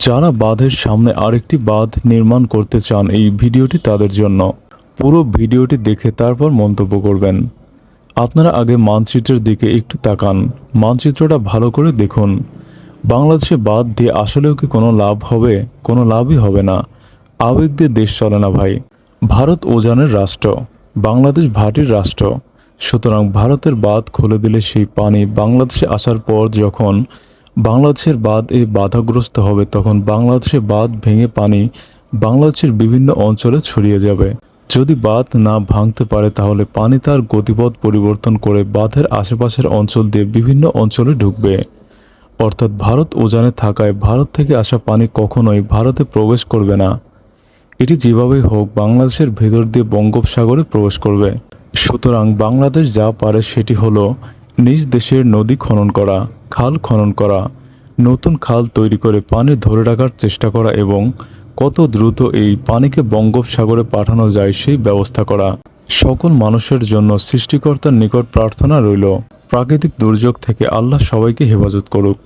যারা বাঁধের সামনে আরেকটি বাঁধ নির্মাণ করতে চান এই ভিডিওটি তাদের জন্য। পুরো ভিডিওটি দেখে তারপর মন্তব্য করবেন। আপনারা আগে মানচিত্রের দিকে একটু তাকান। মানচিত্রটা ভালো করে দেখুন। বাংলাদেশে বাদ দিয়ে আসলেও কি কোনো লাভ হবে? কোনো লাভই হবে না। আবেগ দিয়ে দেশ চলে না ভাই। ভারত ওজানের রাষ্ট্র। বাংলাদেশ ভাটির রাষ্ট্র। সুতরাং ভারতের বাঁধ খুলে দিলে সেই পানি বাংলাদেশে আসার পর যখন বাংলাদেশের বাঁধ এই বাধাগ্রস্ত হবে তখন বাংলাদেশে বাঁধ ভেঙে পানি বাংলাদেশের বিভিন্ন অঞ্চলে ছড়িয়ে যাবে। যদি বাঁধ না ভাঙতে পারে তাহলে পানি তার গতিপথ পরিবর্তন করে বাঁধের আশেপাশের অঞ্চল দিয়ে বিভিন্ন অঞ্চলে ঢুকবে। অর্থাৎ ভারত উজানে থাকায় ভারত থেকে আসা পানি কখনোই ভারতে প্রবেশ করবে না। এটি যেভাবেই হোক বাংলাদেশের ভেতর দিয়ে বঙ্গোপসাগরে প্রবেশ করবে। সুতরাং বাংলাদেশ যা পারে সেটি হলো নিজ দেশের নদী খনন করা। খাল খনন করা, নতুন খাল তৈরি করে পানি ধরে রাখার চেষ্টা করা এবং কত দ্রুত এই পানিকে বঙ্গোপসাগরে পাঠানো যায় সেই ব্যবস্থা করা। সকল মানুষের জন্য সৃষ্টিকর্তার নিকট প্রার্থনা রইল। প্রাকৃতিক দুর্যোগ থেকে আল্লাহ সবাইকে হেফাজত করুক।